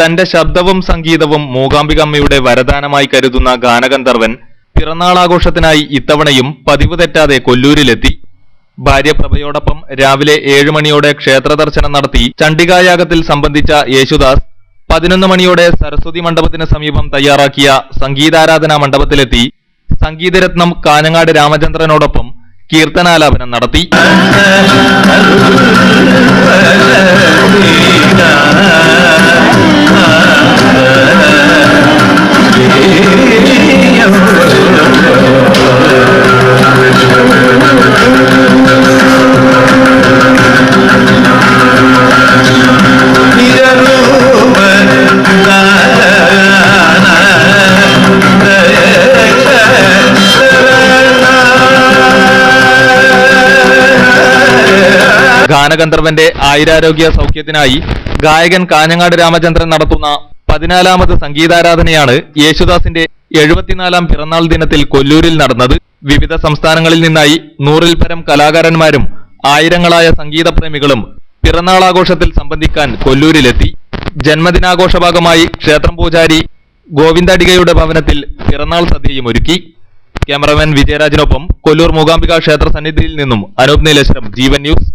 തന്റെ ശബ്ദവും സംഗീതവും മൂകാംബികമ്മയുടെ വരദാനമായി കരുതുന്ന ഗാനഗന്ധർവൻ പിറന്നാളാഘോഷത്തിനായി ഇത്തവണയും പതിവ് തെറ്റാതെ കൊല്ലൂരിലെത്തി. ഭാര്യ പ്രഭയോടൊപ്പം രാവിലെ ഏഴു മണിയോടെ ക്ഷേത്ര ദർശനം നടത്തി ചണ്ഡികായാഗത്തിൽ സംബന്ധിച്ച യേശുദാസ് പതിനൊന്ന് മണിയോടെ സരസ്വതി മണ്ഡപത്തിന് സമീപം തയ്യാറാക്കിയ സംഗീതാരാധനാ മണ്ഡപത്തിലെത്തി സംഗീതരത്നം കാനങ്ങാട് രാമചന്ദ്രനോടൊപ്പം കീർത്തനാലാപനം നടത്തി. ഗാനഗന്ധർവന്റെ ആയിരാരോഗ്യ സൗഖ്യത്തിനായി ഗായകൻ കാഞ്ഞങ്ങാട് രാമചന്ദ്രൻ നടത്തുന്ന പതിനാലാമത് സംഗീതാരാധനയാണ് യേശുദാസിന്റെ എഴുപത്തിനാലാം പിറന്നാൾ ദിനത്തിൽ കൊല്ലൂരിൽ നടന്നത്. വിവിധ സംസ്ഥാനങ്ങളിൽ നിന്നായി നൂറിൽ പരം കലാകാരന്മാരും ആയിരങ്ങളായ സംഗീതപ്രേമികളും പിറന്നാളാഘോഷത്തിൽ സംബന്ധിക്കാൻ കൊല്ലൂരിലെത്തി. ജന്മദിനാഘോഷ ഭാഗമായി ക്ഷേത്രം പൂജാരി ഗോവിന്ദടികയുടെ ഭവനത്തിൽ പിറന്നാൾ സദ്യയും ഒരുക്കി. ക്യാമറമാൻ വിജയരാജിനൊപ്പം കൊല്ലൂർ മൂകാംബിക ക്ഷേത്ര സന്നിധിയിൽ നിന്നും അനൂപ് നീലേശ്വരം ജീവൻ ന്യൂസ്.